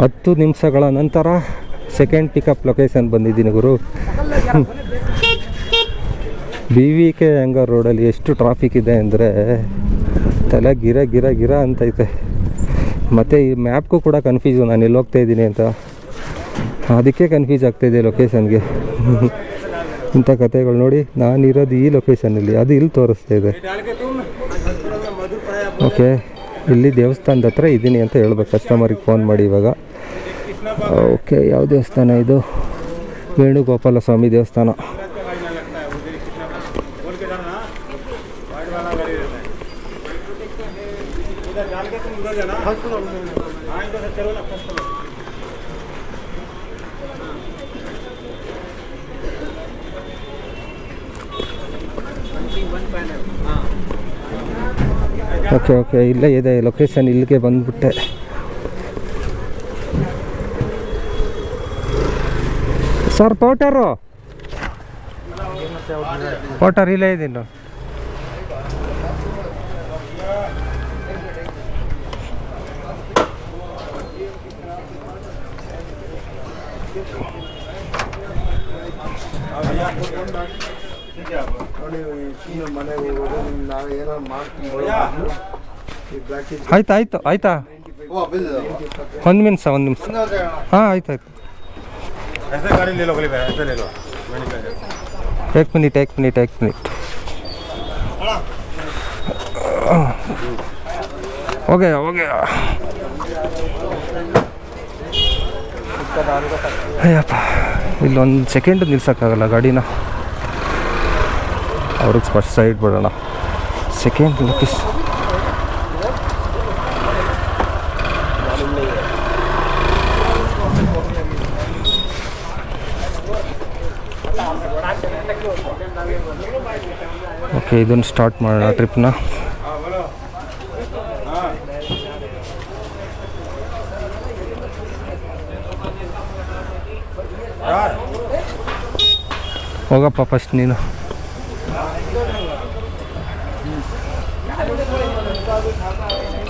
ಹತ್ತು ನಿಮಿಷಗಳ ನಂತರ ಸೆಕೆಂಡ್ ಪಿಕಪ್ ಲೊಕೇಶನ್ ಬಂದಿದ್ದೀನಿ ಗುರು. ಬಿ ವಿ ಕೆ ಹೆಂಗರ್ ರೋಡಲ್ಲಿ ಎಷ್ಟು ಟ್ರಾಫಿಕ್ ಇದೆ ಅಂದರೆ ತಲೆ ಗಿರ ಗಿರ ಗಿರ ಅಂತೈತೆ ಮತ್ತು ಈ ಮ್ಯಾಪ್ಗೂ ಕೂಡ ಕನ್ಫ್ಯೂಸು ನಾನು ಎಲ್ಲಿ ಹೋಗ್ತಾ ಇದ್ದೀನಿ ಅಂತ. ಅದಕ್ಕೆ ಕನ್ಫ್ಯೂಸ್ ಆಗ್ತಾಯಿದೆ ಲೊಕೇಶನ್ಗೆ ಇಂಥ ಕಥೆಗಳು ನೋಡಿ, ನಾನಿರೋದು ಈ ಲೊಕೇಶನಲ್ಲಿ ಅದು ಇಲ್ಲಿ ತೋರಿಸ್ತಾ ಇದೆ. ಓಕೆ ಇಲ್ಲಿ ದೇವಸ್ಥಾನದ ಹತ್ರ ಇದ್ದೀನಿ ಅಂತ ಹೇಳ್ಬೇಕು. ಕಸ್ಟಮರಿಗೆ ಫೋನ್ ಮಾಡಿ ಇವಾಗ. ಓಕೆ, ಯಾವ ದೇವಸ್ಥಾನ ಇದು? ವೇಣುಗೋಪಾಲ ಸ್ವಾಮಿ ದೇವಸ್ಥಾನ. Okay okay. ಇಲ್ಲೇ ಇದೆ ಲೊಕೇಶನ್ ಇಲ್ಲಿಗೆ ಬಂದ್ಬಿಟ್ಟೆ. ಸರ್ ಪೌಟರು ಪೌಟರ್ ಇಲ್ಲೇ ಇದ್ದೀನಿ ಹೋಗೋದು ಆಯ್ತು ಆಯ್ತು, ಆಯ್ತಾ? ಒಂದು ನಿಮಿಷ ಒಂದು ನಿಮಿಷ. ಹಾಂ, ಆಯ್ತು ಆಯ್ತು. Take minute take minute take minute okay okay Ayyappa, ಇಲ್ಲೊಂದು ಸೆಕೆಂಡ್ ನಿಲ್ಸೋಕ್ಕಾಗಲ್ಲ ಗಾಡಿನ. ಅವ್ರಿಗೆ ಫಸ್ಟ್ ಸೈಡ್ ಬಿಡೋಣ. ಸೆಕೆಂಡ್ ಲೊಕೇಶ್ ಓಕೆ ಇದನ್ನು ಸ್ಟಾರ್ಟ್ ಮಾಡೋಣ ಟ್ರಿಪ್ನ ಹೋಗಪ್ಪ ಫಸ್ಟ್ ನೀನು.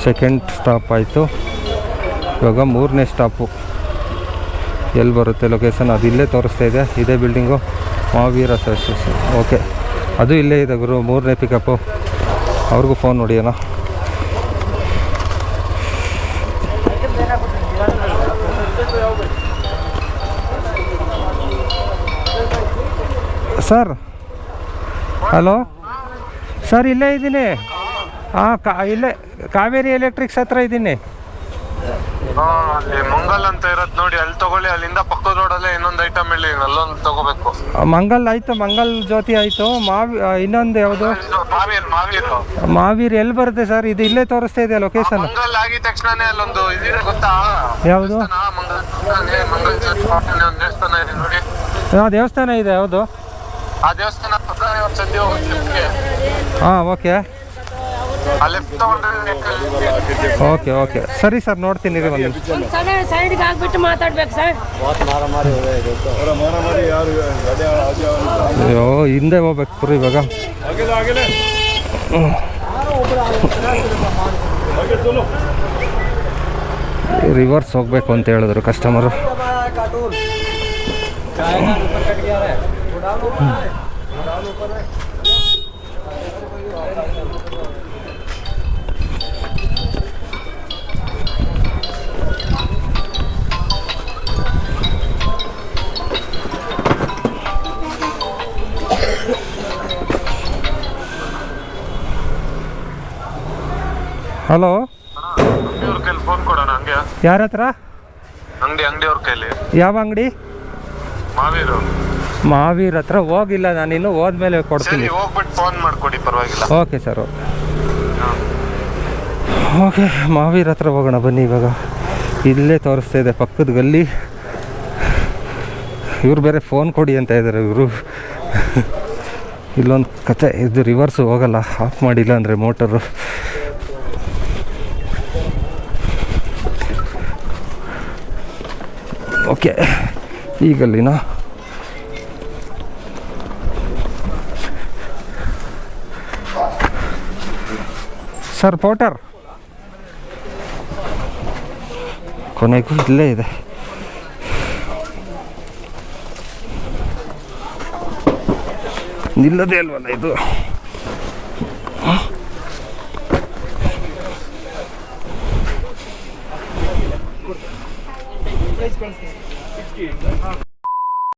ಸೆಕೆಂಡ್ ಸ್ಟಾಪ್ ಆಯಿತು. ಇವಾಗ ಮೂರನೇ ಸ್ಟಾಪು ಎಲ್ಲಿ ಬರುತ್ತೆ ಲೊಕೇಶನ್ ಅದು ಇಲ್ಲೇ ತೋರಿಸ್ತಾ ಇದೆ. ಇದೇ ಬಿಲ್ಡಿಂಗು ಮಹಾವೀರ ಅಸೋಸಿಯೇಷನ್ ಓಕೆ ಅದು ಇಲ್ಲೇ ಇದೆ ಗುರು. ಮೂರನೇ ಪಿಕಪ್ಪು ಅವ್ರಿಗೂ ಫೋನ್ ಹೊಡಿಯೋಣ ಸರ್ ಹಲೋ ಸರ್ ಇಲ್ಲೇ ಇದ್ದೀನಿ. ಹಾಂ ಕಾ ಇಲ್ಲೇ ಕಾವೇರಿ ಎಲೆಕ್ಟ್ರಿಕ್ಸ್ ಹತ್ರ ಇದ್ದೀನಿ ಹಾ, ಅಲ್ಲಿ ಮಂಗಲ್ ಅಂತ ಇರತ್ ನೋಡಿ ಅಲ್ಲಿ ತಗೊಳ್ಳಿ ಅಲ್ಲಿಂದ ಪಕ್ಕದ ರೋಡಲ್ಲೇ ಇನ್ನೊಂದು ಐಟಮ್ ಹೇಳಿ ಅಲ್ಲೊಂದು ತಗೋಬೇಕು. ಆ, ಮಂಗಲ್ ಆಯಿತು ಮಂಗಲ್ ಜ್ಯೋತಿ ಆಯಿತು ಮಾವಿ ಆ, ಇನ್ನೊಂದು ಯಾವುದು? ಇದು ಮಾವೀರ್ ಮಾವೀರ್. ಮಾವೀರ್ ಎಲ್ಲಿ ಬರುತ್ತೆ ಸರ್? ಇದು ಇಲ್ಲೇ ತೋರಿಸ್ತಾ ಇದೆ ಲೊಕೇಶನ್ ಮಂಗಲ್ ಆಗಿದ ತಕ್ಷಣನೇ ಅಲ್ಲೊಂದು ಇದಿದೆ ಗೊತ್ತಾ? ಯಾವುದು? ದೇವಸ್ಥಾನ, ಮಂಗಲ್ ದೇವಸ್ಥಾನ, ಮಂಗಲ್ ದೇವಸ್ಥಾನ ಒಂದ್ ದೇವಸ್ಥಾನ ಇದೆ ನೋಡಿ. ಹಾಂ ದೇವಸ್ಥಾನ ಇದೆ ಯಾವುದು? ಆ ದೇವಸ್ಥಾನ ಪಕ್ಕ ಒಂದ್ ಸಂಧಿ ಹೋಗುತ್ತೆ ನಿಮ್ಗೆ. ಹಾಂ ಓಕೆ. ಆ ಓಕೆ ಓಕೆ. ಸರಿ ಸರ್ ನೋಡ್ತೀನಿ ರೀ ಒಂದು ಸೈಡ್ಗೆ ಆಗ್ಬಿಟ್ಟು ಮಾತಾಡ್ಬೇಕು ಸರ್. ಅಯ್ಯೋ ಹಿಂದೆ ಹೋಗ್ಬೇಕು ಸರ್ ಇವಾಗ. ರಿವರ್ಸ್ ಹೋಗ್ಬೇಕು ಅಂತ ಹೇಳಿದ್ರು ಕಸ್ಟಮರು. ಹಲೋ? ಅಂಗಡಿಯವ್ರ ಕೈಲಿ ಫೋನ್ ಕೊಡೋಣ ಹಂಗೆ ಯಾರ ಹತ್ರ? ಅಂಗಡಿ ಅಂಗಡಿಯವ್ರ ಕೈಲಿ. ಯಾವ ಅಂಗಡಿ? ಮಾವೀರ್. ಮಾವೀರ್ ಹತ್ರ ಹೋಗಿಲ್ಲ ನಾನಿನ್ನು ಹೋದ್ಮೇಲೆ ಸರಿ ಕೊಡ್ತೀನಿ ಹೋಗ್ಬಿಟ್ಟು ಫೋನ್ ಮಾಡ್ಕೊಡಿ ಪರವಾಗಿಲ್ಲ. Okay sir okay. ಮಾವೀರ್ ಹತ್ರ ಹೋಗೋಣ ಬನ್ನಿ ಇವಾಗ. ಇಲ್ಲೇ ತೋರಿಸ್ತಾ ಇದೆ ಪಕ್ಕದ ಗಲ್ಲಿ. ಇವ್ರು ಬೇರೆ ಫೋನ್ ಕೊಡಿ ಅಂತ ಇದ್ದಾರೆ ಇವರು. ಇಲ್ಲೊಂದು ಕತೆ ಇದು ರಿವರ್ಸು ಹೋಗಲ್ಲ ಆಫ್ ಮಾಡಿಲ್ಲ ಅಂದರೆ ಮೋಟರು ಓಕೆ. ಈಗಲ್ಲಿನ? ಸರ್ ಪೋಟರ್ ಕೊನೆಗೂ ಇಲ್ಲೇ ಇದೆ. ನಿಲ್ಲದೇ ಅಲ್ವಲ್ಲ ಇದು? price ಕಳಿಸ್ತೀನಿ ಸಿಕ್ಸ್ಟಿ